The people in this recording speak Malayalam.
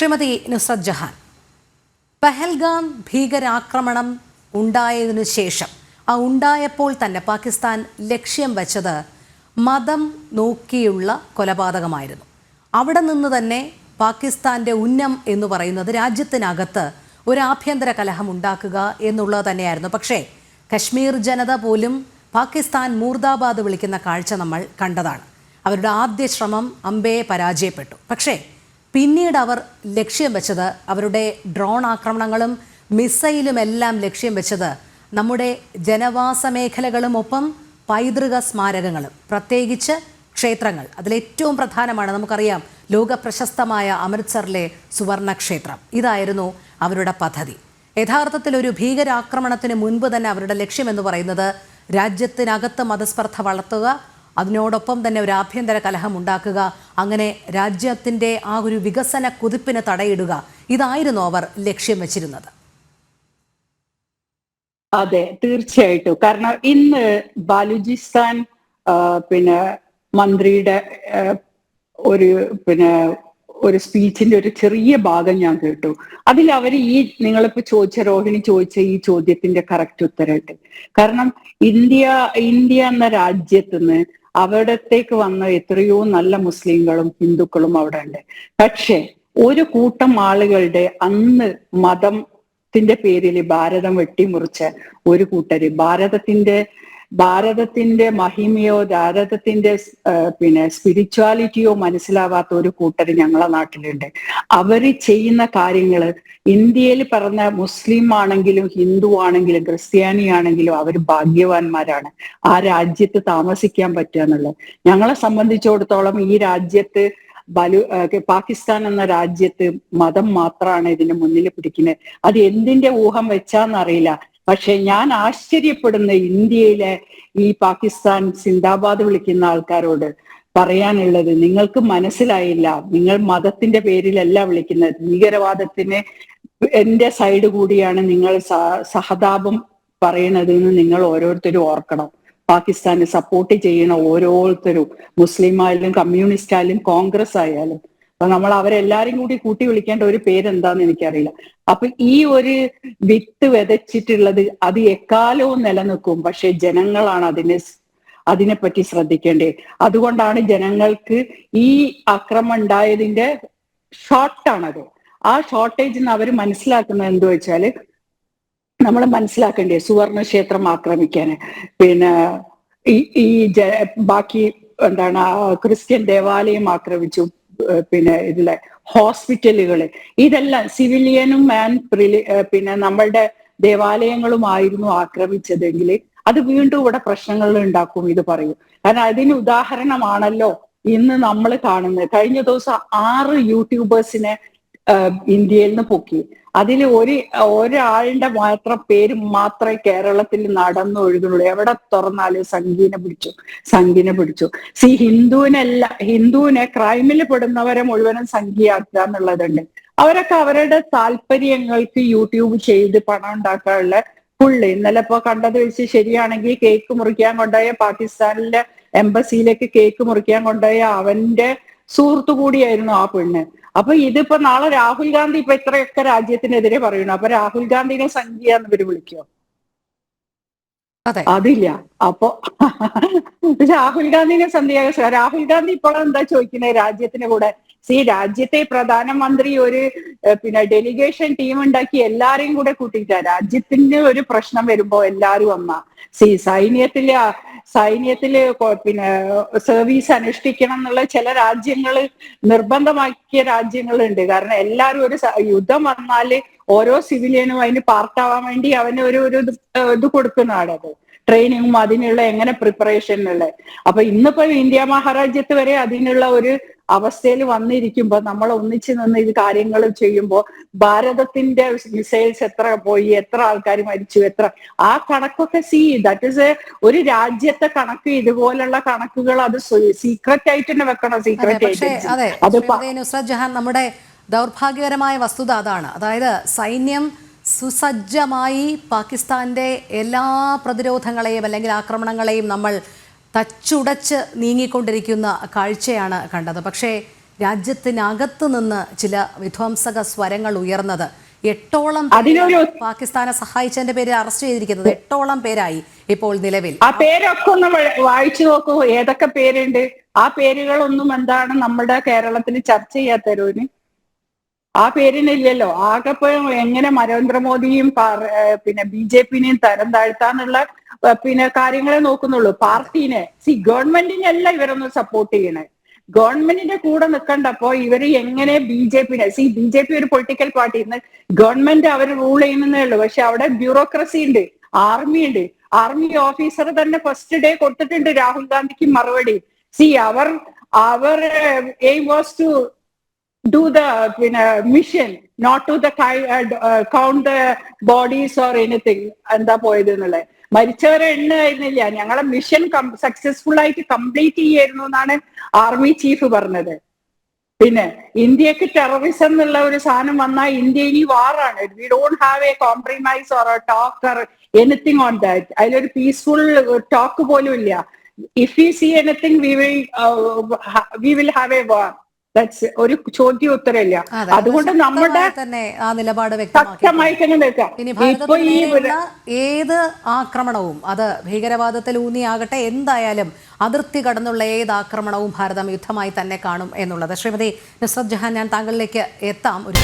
ശ്രീമതി നുസ്രത് ജഹാൻ. പെഹൽഗാം ഭീകരാക്രമണം ഉണ്ടായതിനു ശേഷം ആ ഉണ്ടായപ്പോൾ തന്നെ പാകിസ്ഥാൻ ലക്ഷ്യം വെച്ചത് മതം നോക്കിയുള്ള കൊലപാതകമായിരുന്നു. അവിടെ നിന്ന് തന്നെ പാകിസ്ഥാന്റെ ഉന്നം എന്ന് പറയുന്നത് രാജ്യത്തിനകത്ത് ഒരു ആഭ്യന്തര കലഹം ഉണ്ടാക്കുക എന്നുള്ളത് തന്നെയായിരുന്നു. പക്ഷേ കശ്മീർ ജനത പോലും പാകിസ്ഥാൻ മൂർദാബാദ് വിളിക്കുന്ന കാഴ്ച നമ്മൾ കണ്ടതാണ്. അവരുടെ ആദ്യ ശ്രമം അമ്പയെ പരാജയപ്പെട്ടു. പക്ഷേ പിന്നീട് അവർ ലക്ഷ്യം വെച്ചത് അവരുടെ ഡ്രോൺ ആക്രമണങ്ങളും മിസൈലുമെല്ലാം ലക്ഷ്യം വെച്ചത് നമ്മുടെ ജനവാസ മേഖലകളും ഒപ്പം പൈതൃക സ്മാരകങ്ങളും പ്രത്യേകിച്ച് ക്ഷേത്രങ്ങൾ. അതിലേറ്റവും പ്രധാനമാണ് നമുക്കറിയാം ലോക പ്രശസ്തമായ അമൃത്സറിലെ സുവർണ ക്ഷേത്രം ഇതായിരുന്നു അവരുടെ പദ്ധതി. യഥാർത്ഥത്തിൽ ഒരു ഭീകരാക്രമണത്തിന് മുൻപ് തന്നെ അവരുടെ ലക്ഷ്യമെന്ന് പറയുന്നത് രാജ്യത്തിനകത്ത് മതസ്പർദ്ധ വളർത്തുക അതിനോടൊപ്പം തന്നെ ഒരു ആഭ്യന്തര കലഹം ഉണ്ടാക്കുക അങ്ങനെ രാജ്യത്തിന്റെ ആ ഒരു വികസന കുതിപ്പിന് തടയിടുക. ഇതായിരുന്നു അവർ ലക്ഷ്യം വെച്ചിരുന്നത്. അതെ തീർച്ചയായിട്ടും. കാരണം ഇന്ന് ബാലുചിസ്ഥാൻ പിന്നെ മന്ത്രിയുടെ ഒരു പിന്നെ ഒരു സ്പീച്ചിന്റെ ഒരു ചെറിയ ഭാഗം ഞാൻ കേട്ടു. അതിൽ അവർ ഈ നിങ്ങളിപ്പോ ചോദിച്ച രോഹിണി ചോദിച്ച ഈ ചോദ്യത്തിന്റെ കറക്റ്റ് ഉത്തരമുണ്ട് കാരണം ഇന്ത്യ ഇന്ത്യ എന്ന രാജ്യത്തുനിന്ന് അവിടത്തേക്ക് വന്ന എത്രയോ നല്ല മുസ്ലിങ്ങളും ഹിന്ദുക്കളും അവിടെ ഉണ്ട് പക്ഷേ ഒരു കൂട്ടം ആളുകളുടെ അന്ന് മതം ത്തിന്റെ പേരിൽ ഭാരതം വെട്ടിമുറിച്ച ഒരു കൂട്ടര് ഭാരതത്തിന്റെ ഭാരതത്തിന്റെ മഹിമയോ ഭാരതത്തിന്റെ പിന്നെ സ്പിരിച്വാലിറ്റിയോ മനസ്സിലാവാത്ത ഒരു കൂട്ടർ ഞങ്ങളെ നാട്ടിലുണ്ട്. അവർ ചെയ്യുന്ന കാര്യങ്ങൾ ഇന്ത്യയിൽ പറഞ്ഞ മുസ്ലിം ആണെങ്കിലും ഹിന്ദു ആണെങ്കിലും ക്രിസ്ത്യാനി ആണെങ്കിലും അവർ ഭാഗ്യവാന്മാരാണ്. ആ രാജ്യത്ത് താമസിക്കാൻ പറ്റുക എന്നുള്ളത്. ഞങ്ങളെ സംബന്ധിച്ചിടത്തോളം ഈ രാജ്യത്ത് ബലു പാകിസ്ഥാൻ എന്ന രാജ്യത്ത് മതം മാത്രമാണ് ഇതിന് മുന്നിൽ പിടിക്കുന്നത്. അത് എന്തിന്റെ ഊഹം വെച്ചാന്നറിയില്ല. പക്ഷെ ഞാൻ ആശ്ചര്യപ്പെടുന്ന ഇന്ത്യയിലെ ഈ പാകിസ്ഥാൻ സിന്ദാബാദ് വിളിക്കുന്ന ആൾക്കാരോട് പറയാനുള്ളത് നിങ്ങൾക്ക് മനസ്സിലായില്ല. നിങ്ങൾ മതത്തിന്റെ പേരിലല്ല വിളിക്കുന്നത്. ഭീകരവാദത്തിന് എന്റെ സൈഡ് കൂടിയാണ് നിങ്ങൾ സഹതാപം പറയണത് എന്ന് നിങ്ങൾ ഓരോരുത്തരും ഓർക്കണം. പാകിസ്ഥാനെ സപ്പോർട്ട് ചെയ്യണ ഓരോരുത്തരും മുസ്ലിം ആയാലും കമ്മ്യൂണിസ്റ്റ് ആയാലും കോൺഗ്രസ് ആയാലും അപ്പൊ നമ്മൾ അവരെല്ലാരും കൂടി കൂട്ടി വിളിക്കേണ്ട ഒരു പേരെന്താന്ന് എനിക്കറിയില്ല. അപ്പൊ ഈ ഒരു വിത്ത് വിതച്ചിട്ടുള്ളത് അത് എക്കാലവും നിലനിൽക്കും. പക്ഷെ ജനങ്ങളാണ് അതിനെ അതിനെ അതിനെപ്പറ്റി ശ്രദ്ധിക്കേണ്ടത് അതുകൊണ്ടാണ് ജനങ്ങൾക്ക് ഈ അക്രമം ഉണ്ടായതിന്റെ ഷോർട്ടാണത് ആ ഷോർട്ടേജ് അവർ മനസ്സിലാക്കുന്നത് എന്ത് വെച്ചാൽ നമ്മൾ മനസ്സിലാക്കേണ്ടേ സുവർണ ക്ഷേത്രം ആക്രമിക്കാന്. പിന്നെ ഈ ബാക്കി എന്താണ് ക്രിസ്ത്യൻ ദേവാലയം ആക്രമിച്ചു. പിന്നെ ഇതിലെ ഹോസ്പിറ്റലുകൾ ഇതെല്ലാം സിവിലിയനും ആൻഡ് പിന്നെ നമ്മളുടെ ദേവാലയങ്ങളുമായിരുന്നു ആക്രമിച്ചതെങ്കിൽ അത് വീണ്ടും ഇവിടെ പ്രശ്നങ്ങൾ ഉണ്ടാക്കും ഇത് പറയും. കാരണം അതിന് ഉദാഹരണമാണല്ലോ ഇന്ന് നമ്മൾ കാണുന്നത്. കഴിഞ്ഞ ദിവസം ആറ് യൂട്യൂബേഴ്സിനെ ഇന്ത്യയിൽ നിന്ന് പൊക്കി. അതിൽ ഒരു ഒരാളുടെ മാത്രം പേര് മാത്രമേ കേരളത്തിൽ നടന്നു ഒഴുകുന്നുള്ളൂ. എവിടെ തുറന്നാലും സംഗീനെ പിടിച്ചു സംഗീനെ പിടിച്ചു. സി ഹിന്ദുവിനല്ല ഹിന്ദുവിനെ ക്രൈമിൽ പെടുന്നവരെ മുഴുവനും സംഖ്യയാക്കുക എന്നുള്ളതുണ്ട്. അവരൊക്കെ അവരുടെ താല്പര്യങ്ങൾക്ക് യൂട്യൂബ് ചെയ്ത് പണം ഉണ്ടാക്കാനുള്ള പുള്ളി. ഇന്നലെ ഇപ്പൊ കണ്ടത് വെച്ച് ശരിയാണെങ്കിൽ കേക്ക് മുറിക്കാൻ കൊണ്ടുപോയ പാകിസ്ഥാനിലെ എംബസിയിലേക്ക് കേക്ക് മുറിക്കാൻ കൊണ്ടുപോയ അവന്റെ സുഹൃത്തു കൂടിയായിരുന്നു ആ പെണ്ണ്. അപ്പൊ ഇതിപ്പോ നാളെ രാഹുൽ ഗാന്ധി ഇപ്പൊ ഇത്രയൊക്കെ രാജ്യത്തിനെതിരെ പറയുന്നു. അപ്പൊ രാഹുൽ ഗാന്ധിനെ സംഖ്യ എന്ന് ഇവർ വിളിക്കോ അതെ. അതില്ല. അപ്പൊ രാഹുൽ ഗാന്ധിനെ സന്ധ്യ രാഹുൽ ഗാന്ധി ഇപ്പോൾ എന്താ ചോദിക്കുന്നത് രാജ്യത്തിന് കൂടെ. സി രാജ്യത്തെ പ്രധാനമന്ത്രി ഒരു പിന്നെ ഡെലിഗേഷൻ ടീം ഉണ്ടാക്കി എല്ലാരെയും കൂടെ കൂട്ടിയിട്ടാ. രാജ്യത്തിന് ഒരു പ്രശ്നം വരുമ്പോ എല്ലാരും വന്ന സി സൈന്യത്തിൽ സൈന്യത്തിൽ പിന്നെ സർവീസ് അനുഷ്ഠിക്കണം എന്നുള്ള ചില രാജ്യങ്ങൾ നിർബന്ധമാക്കിയ രാജ്യങ്ങളുണ്ട്. കാരണം എല്ലാവരും ഒരു യുദ്ധം വന്നാൽ ഓരോ സിവിലിയനും അതിന് പാർട്ടാവാൻ വേണ്ടി അവന് ഒരു ഒരു ഇത് കൊടുക്കുന്നതാണ് അത് ട്രെയിനിങ്ങും അതിനുള്ള എങ്ങനെ പ്രിപ്പറേഷൻ ഉള്ളത്. അപ്പൊ ഇന്നിപ്പോ ഇന്ത്യ മഹാരാജ്യത്ത് വരെ അതിനുള്ള ഒരു അവസ്ഥയിൽ വന്നിരിക്കുമ്പോ നമ്മൾ ഒന്നിച്ചു നിന്ന് ഇത് കാര്യങ്ങൾ ചെയ്യുമ്പോൾ ഭാരതത്തിന്റെ മിസൈൽസ് എത്ര പോയി എത്ര ആൾക്കാർ മരിച്ചു എത്ര. ആ കണക്കൊക്കെ സീ ദാറ്റ് ഇസ് എ ഒരു രാജ്യത്തെ കണക്ക് ഇതുപോലുള്ള കണക്കുകൾ അത് സീക്രട്ട് ആയിട്ട് തന്നെ വെക്കണം? സീക്രട്ട് ആയിട്ട്. നുസ്രത് ജഹാൻ നമ്മുടെ ദൗർഭാഗ്യകരമായ വസ്തുത അതാണ്. അതായത് സൈന്യം സുസജ്ജമായി പാകിസ്ഥാന്റെ എല്ലാ പ്രതിരോധങ്ങളെയും അല്ലെങ്കിൽ ആക്രമണങ്ങളെയും നമ്മൾ തച്ചുടച്ച് നീങ്ങിക്കൊണ്ടിരിക്കുന്ന കാഴ്ചയാണ് കണ്ടത്. പക്ഷേ രാജ്യത്തിനകത്ത് നിന്ന് ചില വിധ്വംസക സ്വരങ്ങൾ ഉയർന്നത്. എട്ടോളം പാകിസ്ഥാനെ സഹായിച്ചതിന്റെ പേരിൽ അറസ്റ്റ് ചെയ്തിരിക്കുന്നത് എട്ടോളം പേരായി ഇപ്പോൾ നിലവിൽ. ആ പേരൊക്കെ ഒന്ന് വായിച്ചു നോക്കൂ ഏതൊക്കെ പേരുണ്ട്? ആ പേരുകളൊന്നും എന്താണ് നമ്മുടെ കേരളത്തിൽ ചർച്ച ചെയ്യാത്തരോന് ആ പേരിനില്ലല്ലോ. ആകെപ്പോ എങ്ങനെ നരേന്ദ്രമോദിയും പിന്നെ ബി ജെ പിന്നെയും തരം താഴ്ത്താന്നുള്ള പിന്നെ കാര്യങ്ങളെ നോക്കുന്നുള്ളൂ. പാർട്ടീനെ സി ഗവൺമെന്റിനെയല്ല ഇവരൊന്നും സപ്പോർട്ട് ചെയ്യണേ. ഗവൺമെന്റിന്റെ കൂടെ നിൽക്കണ്ടപ്പോ ഇവർ എങ്ങനെ ബി ജെ പിനെ സി ബി ജെ പി ഒരു പൊളിറ്റിക്കൽ പാർട്ടി ഇന്ന് ഗവൺമെന്റ് അവർ റൂൾ ചെയ്യുന്നേ ഉള്ളൂ. പക്ഷെ അവിടെ ബ്യൂറോക്രസി ഉണ്ട് ആർമി ഉണ്ട്. ആർമി ഓഫീസർ തന്നെ ഫസ്റ്റ് ഡേ കൊടുത്തിട്ടുണ്ട് രാഹുൽ ഗാന്ധിക്ക് മറുപടി. സി അവർ അവർ aim was to do the പിന്നെ mission not to the count the bodies or anything എന്താ പോയത് എന്നുള്ളത്. മരിച്ചവരെ എണ്ണായിരുന്നില്ല. ഞങ്ങളെ മിഷൻ സക്സസ്ഫുൾ ആയിട്ട് കംപ്ലീറ്റ് ചെയ്യായിരുന്നു എന്നാണ് ആർമി ചീഫ് പറഞ്ഞത്. പിന്നെ ഇന്ത്യയ്ക്ക് ടെററിസം എന്നുള്ള ഒരു സാധനം വന്നാൽ ഇന്ത്യ ഇനി വാറാണ് we don't have a compromise or talk or anything on that അതിലൊരു പീസ്ഫുൾ ടോക്ക് പോലും ഇല്ല. If you see anything we will we will have a war that's ഒരു ചോദ്യം ഉത്തരമില്ല. അതെ, അതുകൊണ്ട് അത് നമ്മുടെ തന്നെ ആ നിലപാട് നേരെയുള്ള ഏത് ആക്രമണവും അത് ഭീകരവാദത്തിൽ ഊന്നിയാകട്ടെ എന്തായാലും അതിർത്തി കടന്നുള്ള ഏത് ആക്രമണവും ഭാരതം യുദ്ധമായി തന്നെ കാണും എന്നുള്ളത്. ശ്രീമതി നുസ്രത് ജഹാൻ ഞാൻ താങ്കളിലേക്ക് എത്താം. ഒരു